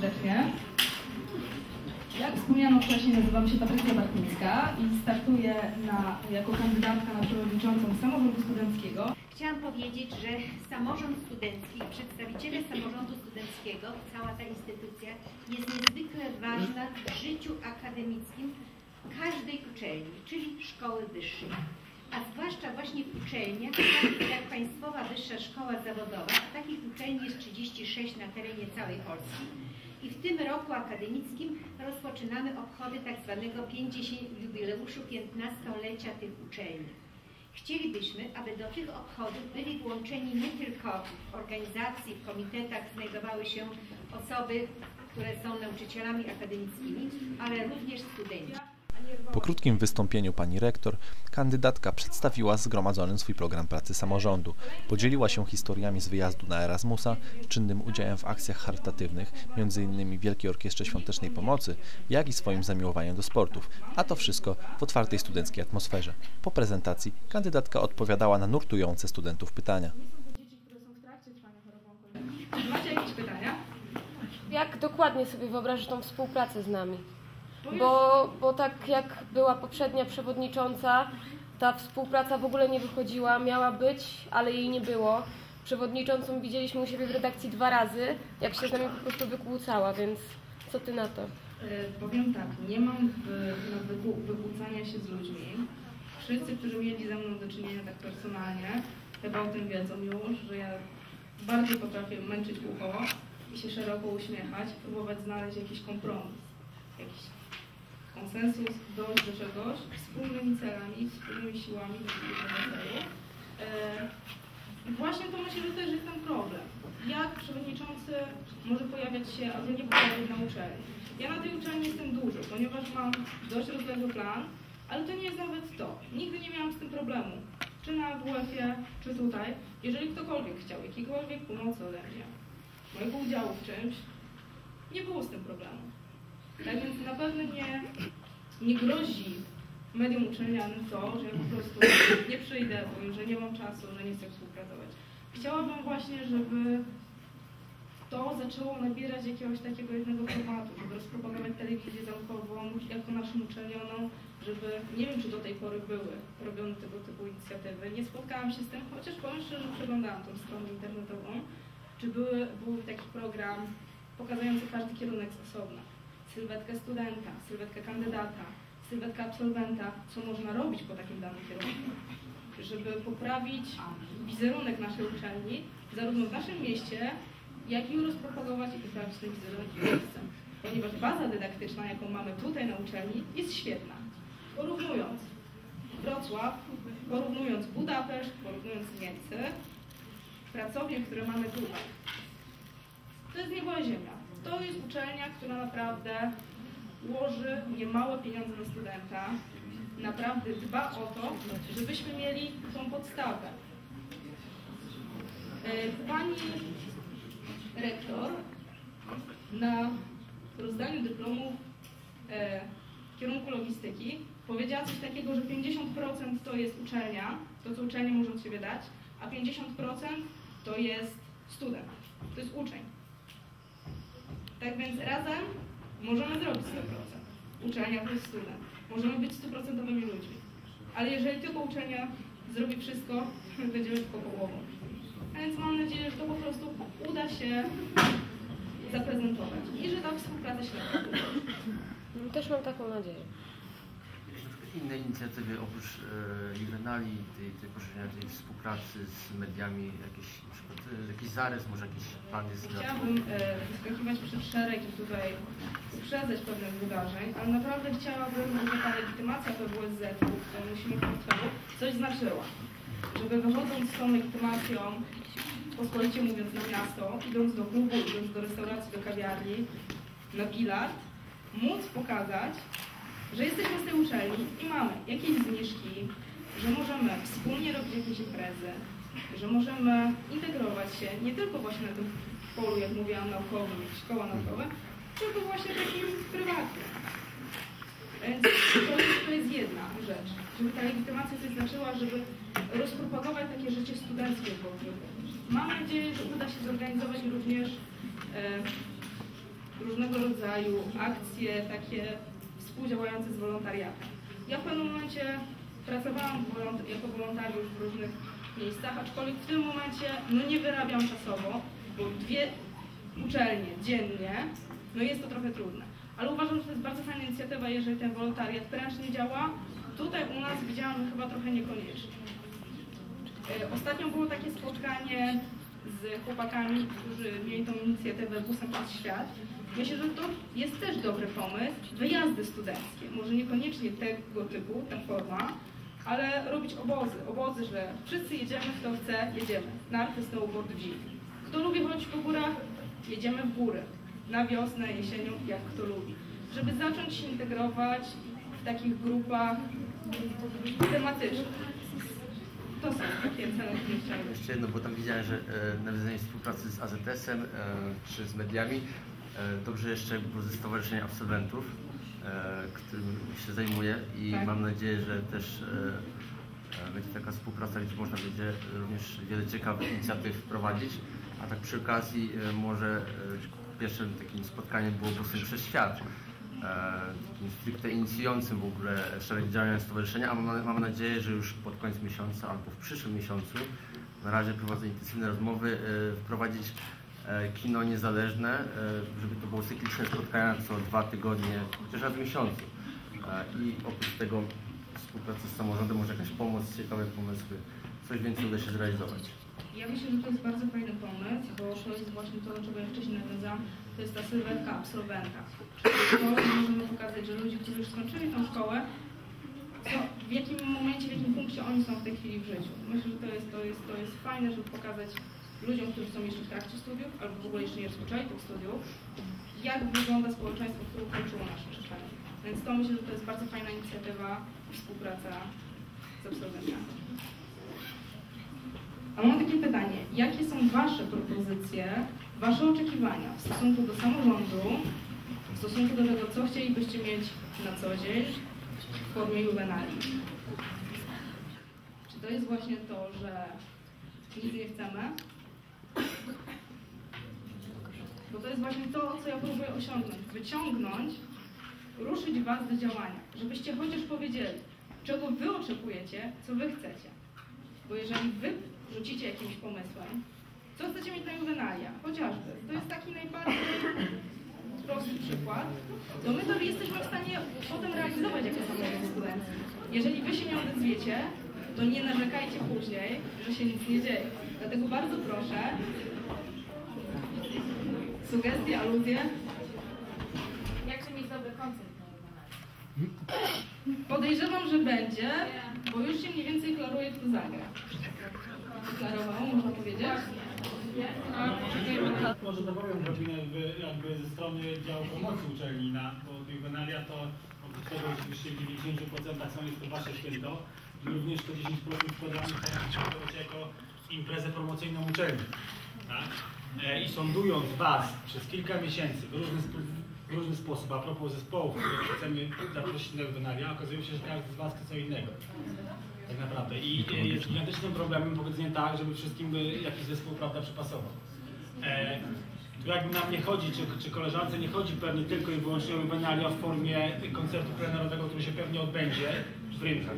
serdecznie. Jak wspomniano wcześniej, nazywam się Patrycja Bartnicka i startuję na, jako kandydatka na przewodniczącą samorządu studenckiego. Chciałam powiedzieć, że samorząd studencki, przedstawiciele samorządu studenckiego, cała ta instytucja jest niezwykle ważna w życiu akademickim każdej uczelni, czyli szkoły wyższej. A zwłaszcza właśnie w uczelniach, takich jak Państwowa Wyższa Szkoła Zawodowa, takich uczelni jest 36 na terenie całej Polski. I w tym roku akademickim rozpoczynamy obchody tak zwanego 50 jubileuszu 15-lecia tych uczelni. Chcielibyśmy, aby do tych obchodów byli włączeni nie tylko w organizacji, w komitetach znajdowały się osoby, które są nauczycielami akademickimi, ale również studenci. Po krótkim wystąpieniu pani rektor, kandydatka przedstawiła zgromadzony swój program pracy samorządu. Podzieliła się historiami z wyjazdu na Erasmusa, czynnym udziałem w akcjach charytatywnych, m.in. Wielkiej Orkiestrze Świątecznej Pomocy, jak i swoim zamiłowaniem do sportów, a to wszystko w otwartej studenckiej atmosferze. Po prezentacji kandydatka odpowiadała na nurtujące studentów pytania. Dzieci, które są w trakcie trwania choroby onkologicznej. Czy macie jakieś pytania? Jak dokładnie sobie wyobrażasz tą współpracę z nami? Bo, bo tak jak była poprzednia przewodnicząca, ta współpraca w ogóle nie wychodziła, miała być, ale jej nie było. Przewodniczącą widzieliśmy u siebie w redakcji dwa razy, jak się z nami po prostu wykłócała, więc co ty na to? E, Powiem tak, nie mam wykłócania się z ludźmi. Wszyscy, którzy mieli ze mną do czynienia tak personalnie, chyba o tym wiedzą już, że ja bardzo potrafię męczyć ucho i się szeroko uśmiechać, próbować znaleźć jakiś kompromis, jakiś konsensus, dojść do czegoś wspólnymi celami, wspólnymi siłami do wspólnego celu. Właśnie to myślę, że też jest ten problem. Jak przewodniczący może pojawiać się albo nie pojawiać na uczelni? Ja na tej uczelni jestem dużo, ponieważ mam dość rozległy plan, ale to nie jest nawet to. Nigdy nie miałam z tym problemu. Czy na WF-ie, czy tutaj. Jeżeli ktokolwiek chciał jakiejkolwiek pomocy ode mnie, mojego udziału w czymś, nie było z tym problemu. Tak więc na pewno nie, nie grozi medium uczelnianym to, że ja po prostu nie przyjdę, że nie mam czasu, że nie chcę współpracować. Chciałabym właśnie, żeby to zaczęło nabierać jakiegoś takiego jednego formatu, żeby rozpropagować telewizję zamkową jako naszą uczelnioną, żeby, nie wiem czy do tej pory były robione tego typu inicjatywy, nie spotkałam się z tym, chociaż powiem szczerze, że przeglądałam tą stronę internetową, czy były, był taki program pokazujący każdy kierunek z osobna. Sylwetkę studenta, sylwetkę kandydata, sylwetka absolwenta, co można robić po takim danym kierunku, żeby poprawić wizerunek naszej uczelni, zarówno w naszym mieście, jak i rozpropagować i poprawić ten wizerunek w Polsce. Ponieważ baza dydaktyczna, jaką mamy tutaj na uczelni, jest świetna. Porównując Wrocław, porównując Budapeszt, porównując Niemcy, pracownie, które mamy tutaj, to jest niebo i ziemia. To jest uczelnia, która naprawdę łoży niemałe pieniądze na studenta, naprawdę dba o to, żebyśmy mieli tą podstawę. E, Pani rektor na rozdaniu dyplomu e, w kierunku logistyki powiedziała coś takiego, że 50% to jest uczelnia, to co uczelnia może od siebie dać, a 50% to jest student, to jest uczeń. Tak więc razem możemy zrobić 100%. Uczelnia plus student. Możemy być stuprocentowymi ludźmi. Ale jeżeli tylko uczelnia zrobi wszystko, będziemy tylko połową. A więc mam nadzieję, że to po prostu uda się zaprezentować i że ta współpraca się naprawdę. Też mam taką nadzieję. Inne inicjatywy oprócz e, Juvenali, tej, tej poszerzenia tej współpracy z mediami, jakiś, na przykład, e, jakiś zarys, może jakiś plan jest? Chciałabym e, wyskakiwać przed szereg i tutaj sprzedzać pewne wydarzeń, ale naprawdę chciałabym, żeby ta legitymacja PWSZ-u, którą musimy w portfelu, coś znaczyła. Żeby wychodząc z tą legitymacją, pospolicie mówiąc na miasto, idąc do klubu, idąc do restauracji, do kawiarni, na bilard, móc pokazać, że jesteśmy z tej uczelni i mamy jakieś zniżki, że możemy wspólnie robić jakieś imprezy, że możemy integrować się nie tylko właśnie na tym polu, jak mówiłam, naukowym, szkoła naukowa, tylko właśnie takim prywatnym. Więc to jest, jedna rzecz, żeby ta legitymacja coś znaczyła, żeby rozpropagować takie życie studenckie w Wałbrzychu. Mam nadzieję, że uda się zorganizować również e, różnego rodzaju akcje takie współdziałające z wolontariatem. Ja w pewnym momencie pracowałam jako wolontariusz w różnych miejscach, aczkolwiek w tym momencie no nie wyrabiam czasowo, bo dwie uczelnie dziennie, no jest to trochę trudne. Ale uważam, że to jest bardzo fajna inicjatywa, jeżeli ten wolontariat prężnie działa. Tutaj u nas widziałam że chyba trochę niekoniecznie. E, Ostatnio było takie spotkanie z chłopakami, którzy mieli tą inicjatywę Busem przez Świat. Myślę, że to jest też dobry pomysł. Wyjazdy studenckie, może niekoniecznie tego typu, ta forma, ale robić obozy. Obozy, że wszyscy jedziemy, kto chce, jedziemy. Narty, snowboard, jeep. Kto lubi chodzić po górach, jedziemy w góry. Na wiosnę, jesienią, jak kto lubi. Żeby zacząć się integrować w takich grupach tematycznych. To są takie cele, które chciałabym. Jeszcze jedno, bo tam widziałem, że e, nawiązanie współpracy z AZS-em e, czy z mediami, dobrze jeszcze ze Stowarzyszenia Absolwentów, e, którym się zajmuję i Tak. mam nadzieję, że też e, e, będzie taka współpraca, gdzie można będzie również wiele ciekawych inicjatyw wprowadzić. A tak przy okazji e, może e, pierwszym takim spotkaniem było Busem przez Świat, e, takim stricte inicjującym w ogóle szereg działań stowarzyszenia, a mam, mam nadzieję, że już pod koniec miesiąca albo w przyszłym miesiącu na razie prowadzę intensywne rozmowy, e, wprowadzić e, kino niezależne, e, żeby to było cykliczne spotkania co dwa tygodnie, chociaż raz w miesiącu. E, I oprócz tego współpracy z samorządem, może jakaś pomoc, ciekawe pomysły, coś więcej uda się zrealizować. Ja myślę, że to jest bardzo fajny pomysł, bo to jest właśnie to, do czego ja wcześniej nawiązałam, to jest ta sylwetka absolwenta. Czyli możemy pokazać, że ludzie, którzy już skończyli tą szkołę, w jakim momencie, w jakim punkcie oni są w tej chwili w życiu. Myślę, że to jest, to jest, to jest fajne, żeby pokazać ludziom, którzy są jeszcze w trakcie studiów, albo w ogóle jeszcze nie rozpoczęli tych studiów, jak wygląda społeczeństwo, które ukończyło nasze szkolenie. Więc to myślę, że to jest bardzo fajna inicjatywa współpraca z absolwentami. A mam takie pytanie, jakie są Wasze propozycje, Wasze oczekiwania w stosunku do samorządu, w stosunku do tego, co chcielibyście mieć na co dzień w formie juwenali? Czy to jest właśnie to, że nic nie chcemy? Bo to jest właśnie to, co ja próbuję osiągnąć. Wyciągnąć, ruszyć Was do działania, żebyście chociaż powiedzieli, czego Wy oczekujecie, co Wy chcecie. Bo jeżeli wy rzucicie jakimś pomysłem, co chcecie mieć na juwenalia, chociażby, to jest taki najbardziej prosty przykład, to my to jesteśmy w stanie potem realizować jako samorząd. Jeżeli wy się nie odezwiecie, to nie narzekajcie później, że się nic nie dzieje. Dlatego bardzo proszę, sugestie, aluzje, Jak się mieć dobry koncert podejrzewam, że będzie, bo już się mniej więcej klaruje, kto zagra. Klarowało, można powiedzieć? Może to powiem odrobinę jakby, ze strony działu promocji uczelni na, bo juwenalia to oprócz tego oczywiście w 90% są jest to wasze święto i również to 10% składamy to jako imprezę promocyjną uczelni. Tak? E, I sądując was przez kilka miesięcy w różny, w różny sposób a propos zespołów, które chcemy zaprosić na juwenalia, okazuje się, że każdy z was chce co innego. Tak naprawdę. I jest gigantycznym problemem powiedzenie tak, żeby wszystkim by jakiś zespół prawda przypasował. E, tu jakby nam nie chodzi, czy, czy koleżance nie chodzi pewnie tylko i wyłącznie o juwenalia w formie koncertu plenerowego, który się pewnie odbędzie w Rymkach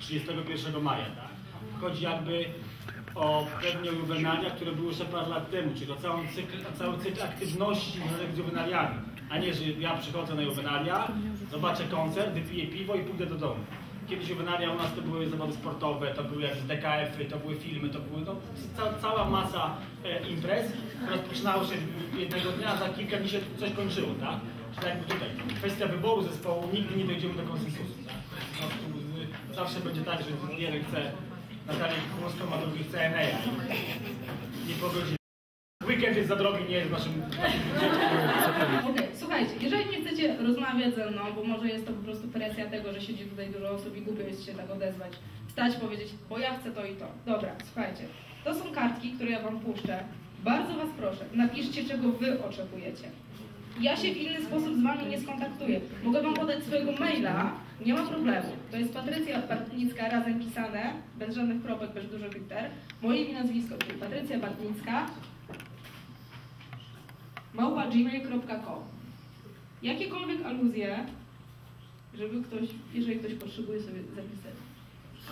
31 maja, tak? Chodzi jakby o juwenalia, które były jeszcze parę lat temu, czyli o cały cykl, cały cykl aktywności związanych z juwenaliami. A nie, że ja przychodzę na juwenalia, zobaczę koncert, wypiję piwo i pójdę do domu. Kiedyś juwenalia u nas to były zawody sportowe, to były jakieś DKF-y, to były filmy, to były no, ca, cała masa e, imprez. Rozpoczynało się jednego dnia, a za kilka dni się coś kończyło, tak? Czyli jakby tutaj kwestia wyboru zespołu, nigdy nie dojdziemy do konsensusu. Tak? Y, zawsze będzie tak, że jeden chce Natalię Królowską, a drugi chce Eneja. I Nie pogodzi. Weekend jest za drogi, nie jest naszym... Okej, słuchajcie, jeżeli nie chcecie rozmawiać ze mną, bo może jest to po prostu presja tego, że siedzi tutaj dużo osób i głupio jest się tak odezwać, wstać, powiedzieć, bo ja chcę to i to. Dobra, słuchajcie, to są kartki, które ja wam puszczę. Bardzo was proszę, napiszcie, czego wy oczekujecie. Ja się w inny sposób z wami nie skontaktuję. Mogę wam podać swojego maila, nie ma problemu. To jest Patrycja Bartnicka, razem pisane, bez żadnych kropek, bez dużych liter. Moje imię nazwisko, czyli Patrycja Bartnicka, małpa gmail.com. jakiekolwiek aluzje, żeby ktoś, jeżeli ktoś potrzebuje sobie zapisać.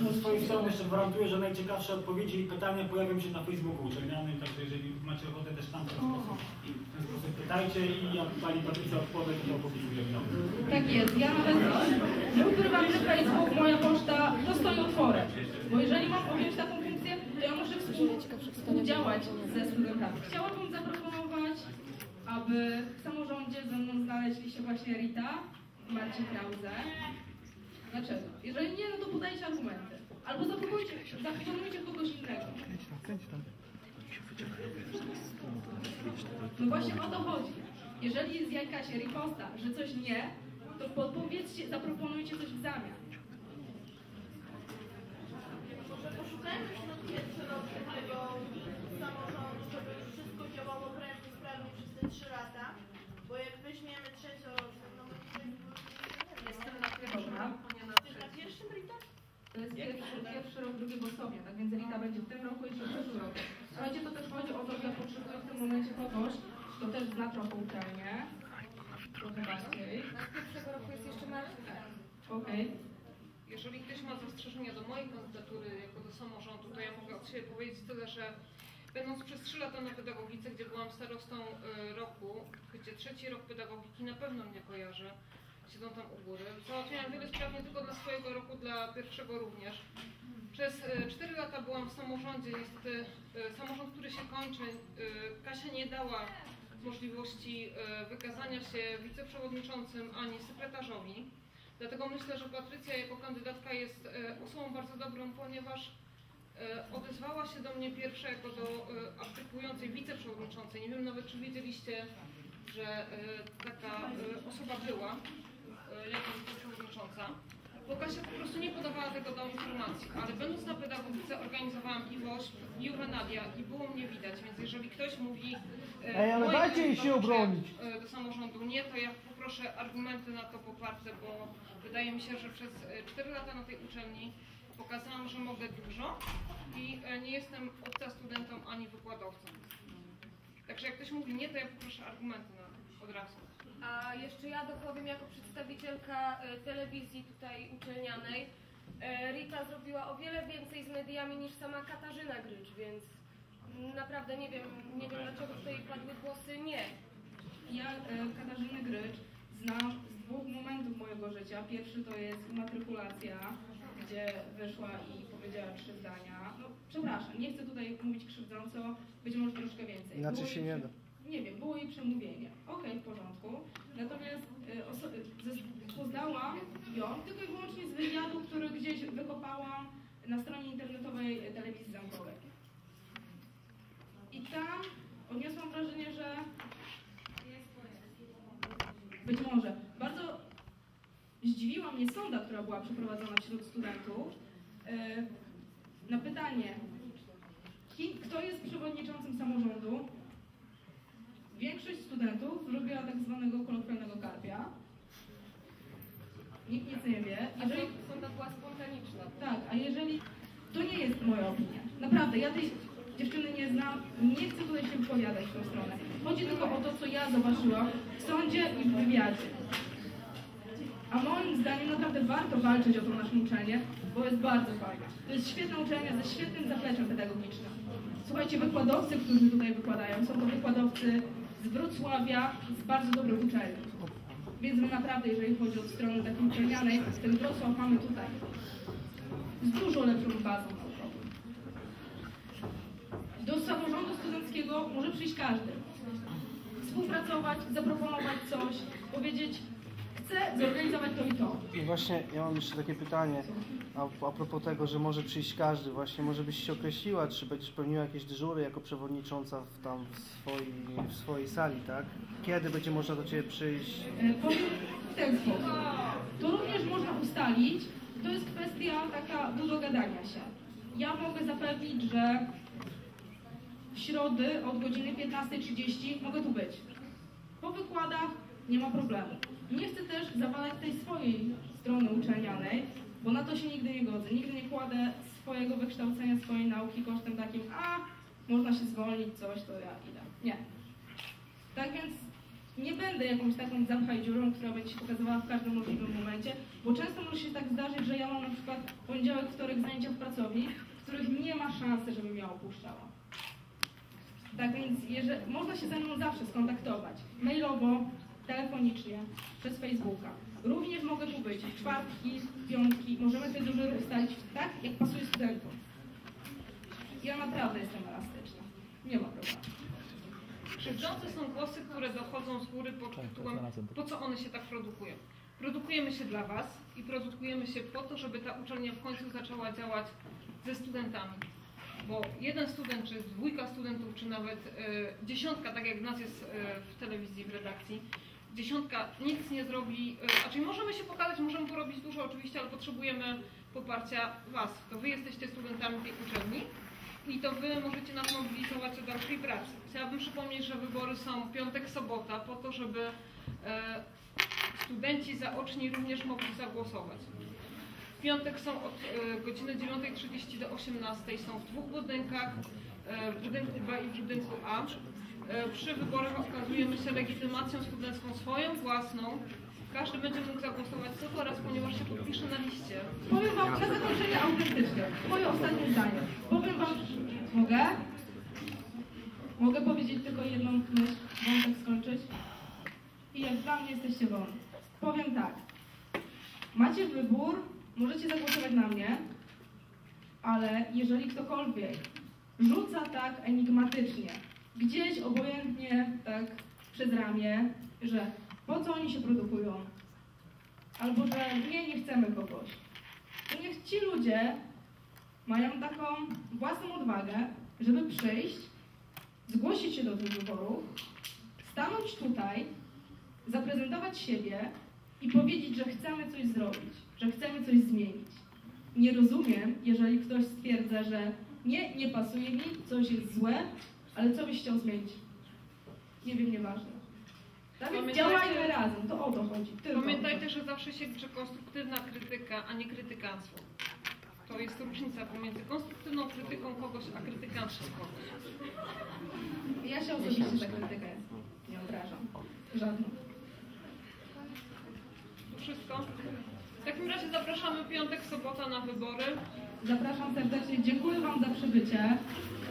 Ze swoich stron jeszcze gwarantuję, że najciekawsze odpowiedzi i pytania pojawią się na Facebooku uczelnianym, także jeżeli macie ochotę też tam w ten sposób, w ten sposób pytajcie i jak Pani Patrycja odpowie, to opublikuję w domu. Tak jest, ja nawet mój prywatny Facebook, moja poczta, to stoi otworem. Bo jeżeli mam objąć taką funkcję, to ja muszę współdziałać ze studentami. Chciałabym zaproponować, aby w samorządzie ze mną znaleźli się właśnie Rita, Marcin Krause. Dlaczego? Jeżeli nie, no to podajcie argumenty. Albo zaproponujcie, zaproponujcie kogoś innego. No właśnie o to chodzi. Jeżeli jest jakaś riposta, że coś nie, to podpowiedzcie, zaproponujcie coś w zamian. Może poszukajmy wśród pierwszy rok tego samorządu, żeby wszystko działało prężnie, sprawnie przez te trzy lata, bo jak weźmiemy trzecioroczny, no to tutaj Jestem na pierwszym Dobra. roku, nie na Ty na pierwszym Rita? To jest pierwszy, pierwszy rok drugiego stopnia, tak więc Rita będzie w tym roku i w przyszłym roku. Słuchajcie, to też chodzi o to, że potrzebuję w tym momencie kogoś, kto też zna trochę uczelnię, trochę bardziej. Z pierwszego roku jest jeszcze Marta. Okej. Jeżeli ktoś ma zastrzeżenia do mojej kandydatury jako do samorządu, to ja mogę od siebie powiedzieć tyle, że będąc przez 3 lata na pedagogice, gdzie byłam starostą y, roku, gdzie trzeci rok pedagogiki na pewno mnie kojarzy, siedzą tam u góry, załatwiałam wiele spraw nie tylko dla swojego roku, dla pierwszego również. Przez 4 lata byłam w samorządzie, niestety y, samorząd, który się kończy, y, Kasia nie dała możliwości wykazania się wiceprzewodniczącym ani sekretarzowi. Dlatego myślę, że Patrycja jako kandydatka jest e, osobą bardzo dobrą, ponieważ e, odezwała się do mnie pierwsza jako do e, aplikującej wiceprzewodniczącej. Nie wiem nawet, czy wiedzieliście, że e, taka e, osoba była e, jako wiceprzewodnicząca. Bo Kasia po prostu nie podawała tego do informacji, ale będąc na pedagogice organizowałam i WOŚP, i i było mnie widać, więc jeżeli ktoś mówi e, Ej, ale dajcie jej się obronić. e, do samorządu nie, to ja poproszę argumenty na to poparte, bo wydaje mi się, że przez e, 4 lata na tej uczelni pokazałam, że mogę dużo i e, nie jestem obca studentom ani wykładowcom. Także jak ktoś mówi nie, to ja poproszę argumenty na to od razu. A jeszcze ja dopowiem jako przedstawicielka e, telewizji tutaj uczelnianej. E, Rita zrobiła o wiele więcej z mediami niż sama Katarzyna Grycz, więc naprawdę nie wiem, nie wiem dlaczego tutaj padły głosy nie. Ja e, Katarzynę Grycz znam z dwóch momentów mojego życia. Pierwszy to jest matrykulacja, gdzie wyszła i powiedziała trzy zdania. No przepraszam, nie chcę tutaj mówić krzywdząco, być może troszkę więcej. Inaczej się nie prze- Nie wiem, było jej przemówienie. Okej, w porządku. Natomiast e, zes- poznałam ją tylko i wyłącznie z wywiadu, który gdzieś wykopałam na stronie internetowej e, telewizji zamkowej. I tam odniosłam wrażenie, że być może. Bardzo zdziwiła mnie sonda, która była przeprowadzona wśród studentów. E, Na pytanie, kto jest przewodniczącym samorządu, większość studentów zrobiła tak zwanego kolokwialnego karpia. Nikt nic nie wie. A Jeżeli, to sonda była spontaniczna. tak, a jeżeli... To nie jest moja opinia. Naprawdę, ja tej dziewczyny nie znam, nie chcę tutaj się wypowiadać w tą stronę. Chodzi tylko o to, co ja zobaczyłam w sądzie i w wywiadzie. A moim zdaniem naprawdę warto walczyć o tą naszą uczelnię, bo jest bardzo fajna. To jest świetna uczelnia ze świetnym zapleczem pedagogicznym. Słuchajcie, wykładowcy, którzy tutaj wykładają, są to wykładowcy z Wrocławia, z bardzo dobrych uczelni. Więc my naprawdę, jeżeli chodzi o stronę takiej uczelnianej, ten Wrocław mamy tutaj. Z dużo lepszą bazą naukową. Do samorządu studenckiego może przyjść każdy. Współpracować, zaproponować coś, powiedzieć, chcę zorganizować to i to. I właśnie ja mam jeszcze takie pytanie a, a propos tego, że może przyjść każdy. Właśnie może byś się określiła, czy będziesz pełniła jakieś dyżury jako przewodnicząca w, tam w swojej, w swojej sali, tak? Kiedy będzie można do Ciebie przyjść? E, Powiem w ten sposób. To również można ustalić. To jest kwestia taka do dogadania się. Ja mogę zapewnić, że w środy od godziny 15.30 mogę tu być. Po wykładach nie ma problemu. Nie chcę też zawalać tej swojej strony uczelnianej, bo na to się nigdy nie godzę. Nigdy nie kładę swojego wykształcenia, swojej nauki kosztem takim, a można się zwolnić, coś, to ja idę. Nie. Tak więc nie będę jakąś taką zamkaj dziurą, która będzie się pokazywała w każdym możliwym momencie, bo często może się tak zdarzyć, że ja mam na przykład poniedziałek, wtorek zajęcia w pracowni, w których nie ma szansy, żebym ja opuszczała. Tak więc jeżeli, można się ze mną zawsze skontaktować. Mailowo, telefonicznie, przez Facebooka. Również mogę tu być w czwartki, w piątki. Możemy te dyżury ustalić tak, jak pasuje studentom. Ja naprawdę jestem elastyczna. Nie ma problemu. Krzywdzące są głosy, które dochodzą z góry pod tytułem po co one się tak produkują. Produkujemy się dla Was i produkujemy się po to, żeby ta uczelnia w końcu zaczęła działać ze studentami. Bo jeden student, czy dwójka studentów, czy nawet e, dziesiątka, tak jak w nas jest e, w telewizji, w redakcji, dziesiątka nic nie zrobi, czyli możemy się pokazać, możemy porobić dużo oczywiście, ale potrzebujemy poparcia Was. To Wy jesteście studentami tej uczelni i to Wy możecie nas mobilizować do dalszej pracy. Chciałabym przypomnieć, że wybory są piątek, sobota, po to, żeby e, studenci zaoczni również mogli zagłosować. W piątek są od e, godziny 9.30 do 18.00, są w dwóch budynkach, e, w budynku B i w budynku A. E, przy wyborach okazujemy się legitymacją studencką swoją, własną. Każdy będzie mógł zagłosować tylko raz, ponieważ się podpisze na liście. Powiem Wam na zakończenie autentycznie. Moje ostatnie zdanie. Powiem Wam, mogę? Mogę powiedzieć tylko jedną myśl, wątek skończyć? I jak dla mnie jesteście wolni. Powiem tak. Macie wybór, możecie zagłosować na mnie, ale jeżeli ktokolwiek rzuca tak enigmatycznie, gdzieś obojętnie tak przez ramię, że po co oni się produkują, albo że nie, nie chcemy kogoś, to niech ci ludzie mają taką własną odwagę, żeby przyjść, zgłosić się do tych wyborów, stanąć tutaj, zaprezentować siebie i powiedzieć, że chcemy coś zrobić, że chcemy coś zmienić. Nie rozumiem, jeżeli ktoś stwierdza, że nie, nie pasuje mi, coś jest złe, ale co byś chciał zmienić? Nie wiem, nieważne. Działajmy razem, to o to chodzi. Tylko. Pamiętajcie, że zawsze się liczy konstruktywna krytyka, a nie krytykanstwo. To jest różnica pomiędzy konstruktywną krytyką kogoś, a krytykanstwem kogoś. Ja się osobiście za krytykę nie obrażam. Żadną. To wszystko. W takim razie zapraszamy piątek, sobota na wybory. Zapraszam serdecznie. Dziękuję Wam za przybycie.